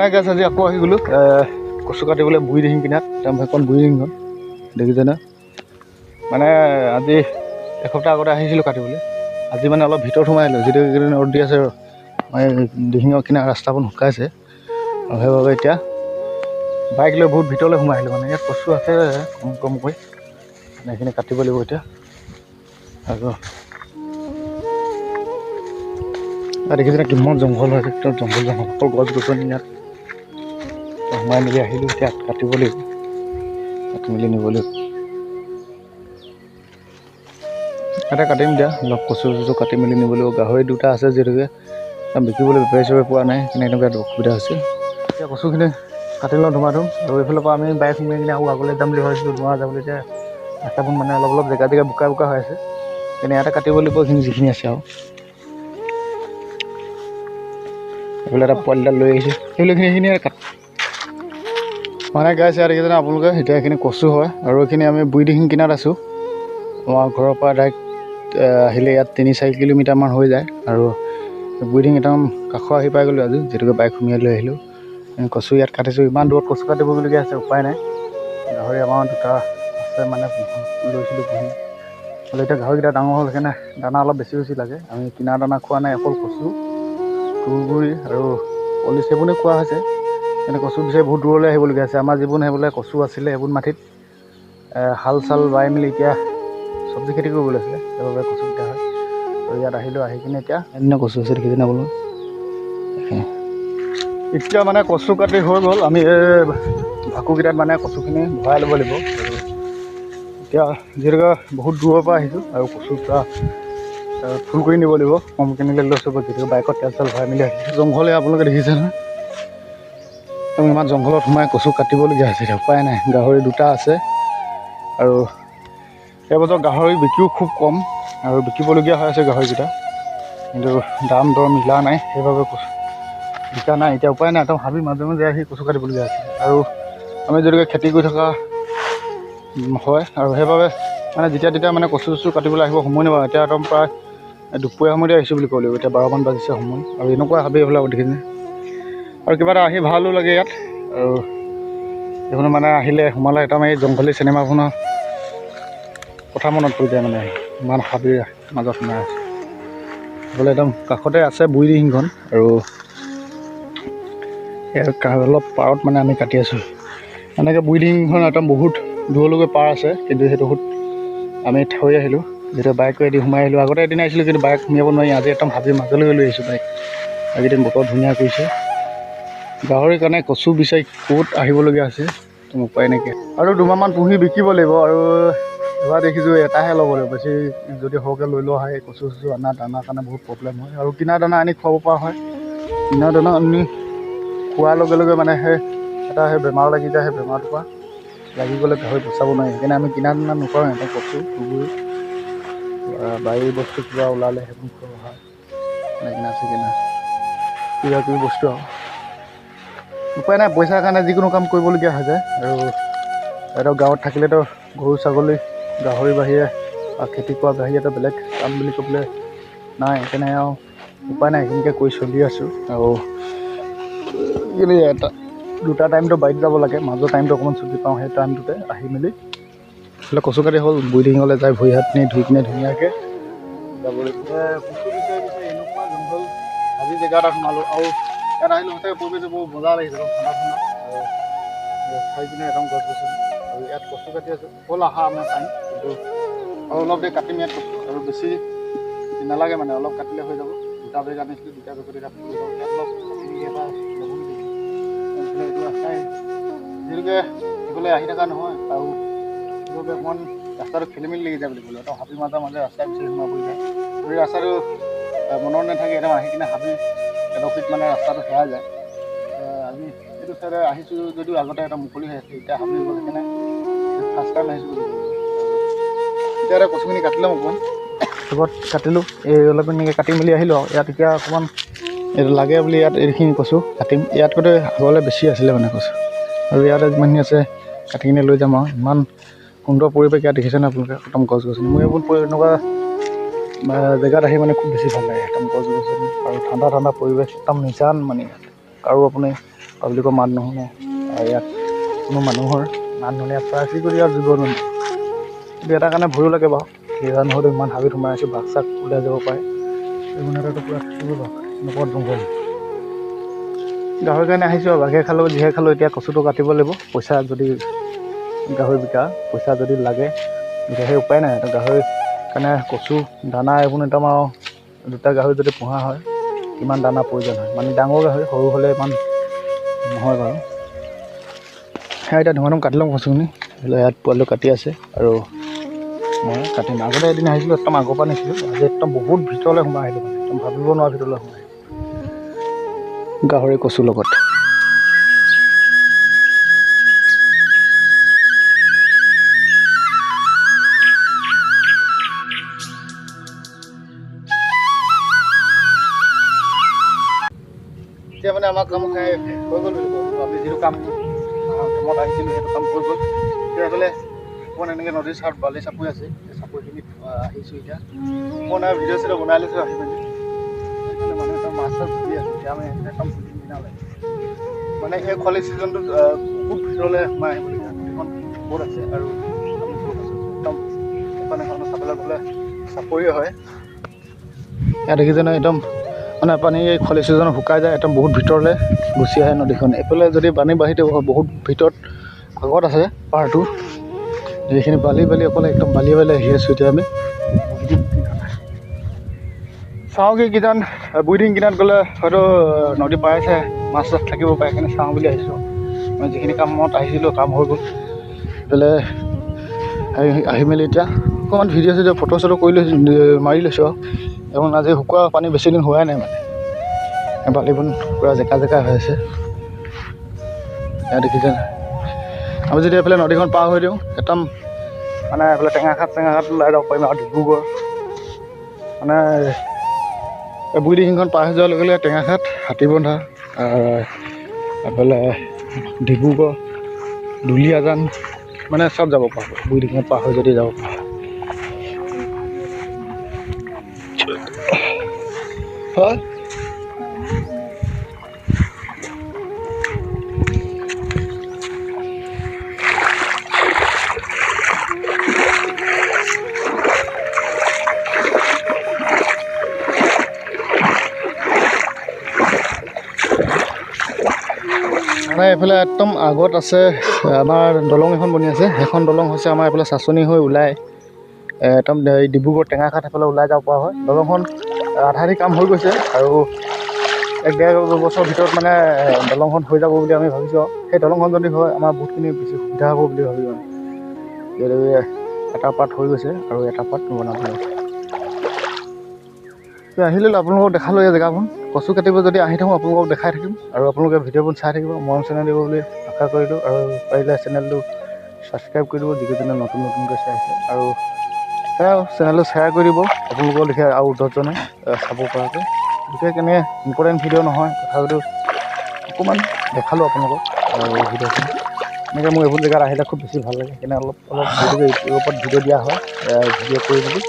মানে গেছ আজি আকৌ আহি গ'লোঁ। কচু কাটিবলৈ বুঢ়ী দিহিং কিনাত একদম সেইখন বুঢ়ী দিহিংখন দেখিছেনে? মানে আজি এসপ্তাহ আগতে আহিছিলোঁ কাটিবলৈ। আজি মানে অলপ ভিতৰত সোমাই আহিলোঁ যিটো এইকেইদিন ৰ'দ দি আছে মানে দিহিঙৰ কিনাৰ ৰাস্তাবোৰ শুকাইছে। আৰু সেইবাবে এতিয়া বাইক লৈ বহুত ভিতৰলৈ সোমাই আহিলোঁ মানে ইয়াত কচু আছে কম কমকৈ। মানে এইখিনি কাটিব লাগিব এতিয়া। আৰু দেখিছেনে কিমান জংঘল হয় একদম জংঘল জংঘল অকল গছ গছনি ইয়াত। সোমাই মেলি আহিলোঁ এতিয়া কাটিব লাগিব। কাটি মেলি নিব লাগিব। এটা কাটিম দিয়া কচু চচু কাটি মেলি নিব লাগিব। গাহৰি দুটা আছে যিহেতুকে বিকিবলৈ বেপাৰী চেপাৰী পোৱা নাই সেইকাৰণে এনেকুৱা অসুবিধা হৈছে। এতিয়া কচুখিনি কাটি লওঁ ধুমা ধুম আৰু এইফালৰ পৰা আমি বাইক সোমাই কিনে আৰু আগলৈ যাম বুলি ভাবিছিলোঁ ধোঁৱা যাবলৈ এতিয়া ৰাস্তাবোৰ মানে অলপ অলপ জেগা জেগা বোকা বোকা হৈ আছে। সেইকাৰণে ইয়াতে কাটিব লাগিব এইখিনি যিখিনি আছে আৰু। এইফালে এটা পোৱালিডাল লৈ আহিছোঁ। সেইবিলাকখিনি এইখিনিয়ে কাট মানে গাইছে ইয়াত দেখিছেনে আপোনালোকে এতিয়া এইখিনি কচু হয় আৰু এইখিনি আমি বুঢ়ীদিহিং কিনাত আছোঁ। আমাৰ ঘৰৰ পৰা ডাইৰেক্ট আহিলে ইয়াত তিনি চাৰি কিলোমিটাৰমান হৈ যায় আৰু বুঢ়ীদিহিং একদম কাষৰ আহি পাই গ'লোঁ আজি যিহেতুকে বাইক সুমিয়াই লৈ আহিলোঁ। কচু ইয়াত কাটিছোঁ ইমান দূৰত কচু কাটিবলগীয়া আছে উপায় নাই। গাহৰি আমাৰ দুটা আছে মানে লৈছিলোঁ পুহি। হ'লে এতিয়া গাহৰিকেইটা ডাঙৰ হ'ল সেইকাৰণে দানা অলপ বেছি বেছি লাগে। আমি কিনা দানা খোৱা নাই অকল কচু তুঁহগুৰি আৰু পলিচ সেইবোৰে খোৱা হৈছে। এনে কচু বিচাৰি বহুত দূৰলৈ আহিবলগীয়া আছে। আমাৰ যিবোৰ সেইবোলে কচু আছিলে সেইবোৰ মাটিত হাল চাল বাই মেলি এতিয়া চব্জি খেতি কৰিব লৈছিলে সেইবাবে কচু কেইটা হয়। আৰু ইয়াত আহিলোঁ আহি কিনে এতিয়া এদিন কচু আছে দেখিছেনে বোলো। এতিয়া মানে কচু কাটি হৈ গ'ল আমি এই ভাকুকেইটাত মানে কচুখিনি ভৰাই ল'ব লাগিব। আৰু এতিয়া যিহেতুকে বহুত দূৰৰ পৰা আহিছোঁ আৰু কচু পুৰা ফুল কৰি নিব লাগিব। কমকৈ নিলে লৈছোঁ যিহেতুকে বাইকত তেল চেল ভৰাই মেলি আহিছোঁ জংঘলে আপোনালোকে দেখিছে নহয়। একদম ইমান জংঘলত সোমাই কচু কাটিবলগীয়া হৈছে উপায় নাই। গাহৰি দুটা আছে। আৰু এইবছৰ গাহৰি বিক্ৰীও খুব কম আৰু বিকিবলগীয়া হৈ আছে গাহৰিকেইটা। কিন্তু দাম দৰ মিলা নাই সেইবাবে কচু বিকা নাই। এতিয়া উপায় নাই একদম হাবি মাজে মাজে আহি কচু কাটিবলগীয়া হৈছে। আৰু আমি যদিকে খেতি কৰি থকা হয় আৰু সেইবাবে মানে যেতিয়া তেতিয়া মানে কচু চচু কাটিবলৈ আহিব সময় নাপাওঁ। এতিয়া একদম প্ৰায় দুপৰীয়া সময়তে আহিছোঁ বুলি লাগিব। এতিয়া বাৰমান বাজিছে সময়। আৰু এনেকুৱা হাবি এইফালে দেখিছে আৰু কিবা এটা আহি ভালো লাগে ইয়াত। আৰু এইখনো মানে আহিলে সোমালে একদম এই জংঘলী চিনেমাখনৰ কথা মনত পৰি যায় মানে ইমান হাবিৰ মাজত সোমাই আছে। সেইফালে একদম কাষতে আছে বুঢ়ীদিহিংখন আৰু ইয়াৰ অলপ পাৰত মানে আমি কাটি আছোঁ। এনেকৈ বুঢ়ীদিহিংখন একদম বহুত দূৰলৈকে পাৰ আছে কিন্তু সেইটো বহুত আমি থৈ আহিলোঁ। যেতিয়া বাইকেদি সোমাই আহিলোঁ আগতে এদিন আহিছিলোঁ কিন্তু বাইক সোমিয়াব নোৱাৰি আজি একদম হাবিৰ মাজলৈকে লৈ আহিছোঁ বাইক। এইকেইদিন বতৰ ধুনীয়া কৰিছে। গাহৰিৰ কাৰণে কচু বিচাৰি ক'ত আহিবলগীয়া হৈছে একদম উপায় নাইকিয়া আৰু দুমাহমান পুহি বিকিব লাগিব আৰু এবাৰ দেখিছোঁ এটাহে ল'ব লাগিব। বেছি যদি সৰহকৈ লৈ লোৱা হয় কচু চচু অনা দানাৰ কাৰণে বহুত প্ৰব্লেম হয়। আৰু কিনা দানা আনি খুৱাব পৰা হয়। কিনা দানা আনি খোৱাৰ লগে লগে মানে সেই এটা সেই বেমাৰ লাগি যায় সেই বেমাৰটোৰ পৰা লাগি গ'লে গাহৰি বচাব নোৱাৰি। সেইকাৰণে আমি কিনা দানা নোখোৱাওঁ সিহঁতক কচু তুঁহগুৰি বা বাৰীৰ বস্তু কিবা ওলালে সেইবোৰ খোৱা হয়। মানে কিনা কিবা কিবি বস্তু আৰু। উপায় নাই পইচাৰ কাৰণে যিকোনো কাম কৰিবলগীয়া হৈ যায়। আৰু এতিয়া গাঁৱত থাকিলেতো গৰু ছাগলী গাহৰি বাহিৰে বা খেতি কৰা বাহিৰেতো বেলেগ কাম বুলি ক'বলৈ নাই সেইকাৰণে আৰু উপায় নাই সেইখিনিকে কৰি চলি আছোঁ। আৰু কিন্তু এটা দুটা টাইমটো বাৰীত যাব লাগে মাজৰ টাইমটো অকণমান ছুটি পাওঁ সেই টাইমটোতে আহি মেলি। এইফালে কচু কাটি হ'ল বুঢ়ীডিঙলৈ যায় ভৰি হাত নি ধুই কিনে ধুনীয়াকৈ যাব লাগিব কচু বিচাৰি বিচাৰি এনেকুৱা জংঘল আজি জেগা এটা সোমালোঁ আৰু ইয়াত আহিলোঁ সঁচাকৈ পৰিৱেশটো বহুত মজা লাগিছে একদম ঠাণ্ডা ঠাণ্ডা। আৰু চাই কিনে একদম গছ গছনি। আৰু ইয়াত কচু কাটি আছোঁ হ'ল আহা আমাৰ টাইম কিন্তু আৰু অলপ দেৰি কাটিম ইয়াত। আৰু বেছি নালাগে মানে অলপ কাটিলে হৈ যাব। দুটা বেগ আনিছিলোঁ দুটা বেগতে কাটি লৈ যাব ইয়াত অলপ কাটি এটা এইফালে এইটো ৰাস্তাই আহি থকা নহয় আৰু সেইবাবে অকণমান ৰাস্তাটো খেলি মেলি লাগি যায় বুলি ক'লে। একদম হাবিৰ মাজে মাজে ৰাস্তা বিচাৰি সোমাব পৰি যায় যদি ৰাস্তাটো মনত নাথাকে একদম আহি কিনে হাবি এডোখৰিত মানে ৰাস্তাটো হেৰাই যায় আমি এইটো চাইডে আহিছোঁ যদিও আগতে এটা মুকলি হৈ আছে এতিয়া হাবি গ'ল সেইকাৰণে ফাৰ্ষ্ট টাইম আহিছোঁ। এতিয়া এটা কচুখিনি কাটি ল'ম অকণমান। চবত কাটিলোঁ এই অলপ এনেকৈ কাটি মেলি আহিলোঁ আৰু। ইয়াত এতিয়া অকণমান এইটো লাগে বুলি ইয়াত এইখিনি কচু কাটিম। ইয়াতকৈ আগলৈ বেছি আছিলে মানে কচু। আৰু ইয়াতে যিমানখিনি আছে কাটি কিনে লৈ যাম আৰু। ইমান সুন্দৰ পৰিৱেশ ইয়াত দেখিছেনে আপোনালোকে? একদম গছ গছনি মোৰ এইবোৰ এনেকুৱা জেগাত আহি মানে খুব বেছি ভাল লাগে। একদম গছ গছনি আৰু ঠাণ্ডা ঠাণ্ডা পৰিৱেশ একদম নিজান মানে ইয়াত। কাৰো আপুনি পাব্লিকৰ মাত নুশুনে। আৰু ইয়াত কোনো মানুহৰ মাত নুশুনে। ইয়াত চৰাই চিৰিকটি আৰু জীৱ জন্তু। কিন্তু এটা কাৰণে ভয়ো লাগে বাৰু। সেইকাৰণে নহয়তো ইমান হাবিত সোমাই আছোঁ বাঘ চাক ওলাই যাব পাৰে। এইবোৰ পূৰা থাকিব বাঘ নকৰত জংঘল গাহৰিৰ কাৰণে আহিছোঁ আৰু। বাঘে খালেও যিহে খালেও এতিয়া কচুটো কাটিব লাগিব। পইচা যদি গাহৰি বিকা পইচা যদি লাগে। সেই উপায় নাই। গাহৰি কাৰণে কচু দানা এইবোৰ নেতাম আৰু দুটা গাহৰি যদি পোহা হয় কিমান দানা প্ৰয়োজন হয়? মানে ডাঙৰ গাহৰি সৰু হ'লে ইমান নহয় বাৰু। সেয়া এতিয়া ধুমাধুম কাটি ল'ম কচুখিনি। ইয়াত পোৱালিটো কাটি আছে আৰু মই কাটিম আগতে এদিন আহিছিলোঁ একদম আগৰ পৰা নিছিলোঁ। আজি একদম বহুত ভিতৰলৈ সোমাই আহিলোঁ মানে। একদম ভাবিব নোৱাৰা ভিতৰলৈ সোমাই গাহৰি কচুৰ লগত। আমাৰ কাম হৈ গ'ল বুলি আমি যিটো কাম কামত আহিছিলোঁ সেইটো কাম হৈ গ'ল। এতিয়া এইফালে অকণমান এনেকৈ নদীৰ চাত বালি চাপৰি আছে। সেই চাপৰিখিনিত আহ, আহিছোঁ এতিয়া। আৰু ভিডিঅ' চিডিঅ' বনাই লৈছোঁ আহি মেলি সেইফালে মানুহ এটা মাছ চাছ ধৰি আছে। এতিয়া আমি একদম বুজি কিনা লাগে মানে এই খৰালি ছিজনটোত বহুত ভিতৰলৈ সোমাই আহিবলগীয়া নদীখন বহুত আছে আৰু একদম এখন এখন চাবলৈ গ'লে চাপৰিয়ে হয়। ইয়াত দেখিছেনে একদম মানে পানী এই খৰালি ছিজনত শুকাই যায় একদম বহুত ভিতৰলৈ গুচি আহে নদীখন। এইফালে যদি পানী বাঢ়ি থাকিব বহুত ভিতৰত আগত আছে পাৰটো। যিখিনি বালি বালি অকলে একদম বালি বালি আহি আছোঁ এতিয়া আমি। চাওঁ কি কিজান বুইডিং কিনাৰত গ'লে হয়তো নদী পাইছে মাছ চাছ থাকিব পাৰে সেইকাৰণে চাওঁ বুলি আহিছোঁ। মই যিখিনি কামত আহিছিলোঁ কাম হৈ গ'ল। এইফালে আহি মেলি এতিয়া অকণমান ভিডিঅ' চিডিঅ' ফটো চটো কৰি লৈছোঁ মাৰি লৈছোঁ আৰু। এখন আজি শুকোৱা পানী বেছি দিন হোৱাই নাই মানে। বালিবোৰ পূৰা জেকা জেকা হৈ আছে। এয়া দেখিছে? আমি যদি এইফালে নদীখন পাৰ হৈ দিওঁ একদম মানে এইফালে টেঙাখাট চেঙাখাট ওলাই যাব পাৰিম আৰু ডিব্ৰুগড়। মানে এই বুঢ়ী পাৰ হৈ যোৱাৰ লগে লগে টেঙাখাট হাতীবন্ধা এইফালে ডিব্ৰুগড় দুলীয়াজান মানে চব যাব পাৰোঁ বুঢ়ী পাৰ হৈ যদি যাব পাৰোঁ। হয় মানে এইফালে একদম আগত আছে আমাৰ দলং এখন বনি আছে। সেইখন দলং হৈছে আমাৰ এইফালে চাচনি হৈ ওলাই একদম ডিব্ৰুগড় টেঙাখাট সেইফালে ওলাই যাব পৰা হয়। দলংখন আধা আধি কাম হৈ গৈছে আৰু এক ডেৰ বছৰৰ ভিতৰত মানে দলংখন হৈ যাব বুলি আমি ভাবিছোঁ। সেই দলংখন যদি হয় আমাৰ বহুতখিনি বেছি সুবিধা হ'ব বুলি ভাবি আমি। যিহেতু এটা পাৰ্ট হৈ গৈছে আৰু এটা পাৰ্ট বনাব আছে তো আহিলে আপোনালোকক দেখালোঁ এই জেগাখন। কচু কাটিব যদি আহি থাকোঁ আপোনালোকক দেখাই থাকিম। আৰু আপোনালোকে ভিডিঅ'বোৰ চাই থাকিব মৰম চেনেল দিব বুলি আশা কৰিলোঁ। আৰু পাৰিলে চেনেলটো ছাবস্ক্ৰাইব কৰি দিব যিকেইজনে নতুন নতুনকৈ চাইছে। আৰু সেয়া চেনেলটো শ্বেয়াৰ কৰি দিব। আপোনালোকৰ লিখে আৰু দহজনে চাব পৰাকৈ। গতিকে কেনে ইম্পৰ্টেণ্ট ভিডিঅ' নহয় তথাপিতো অকণমান দেখালোঁ আপোনালোকক আৰু ভিডিঅ'খিনি। এনেকৈ মোৰ এইবোৰ জেগাত আহিলে খুব বেছি ভাল লাগে। সেইকাৰণে অলপ অলপ ইউটিউবত ভিডিঅ' দিয়া হয় ভিডিঅ' কৰি মেলি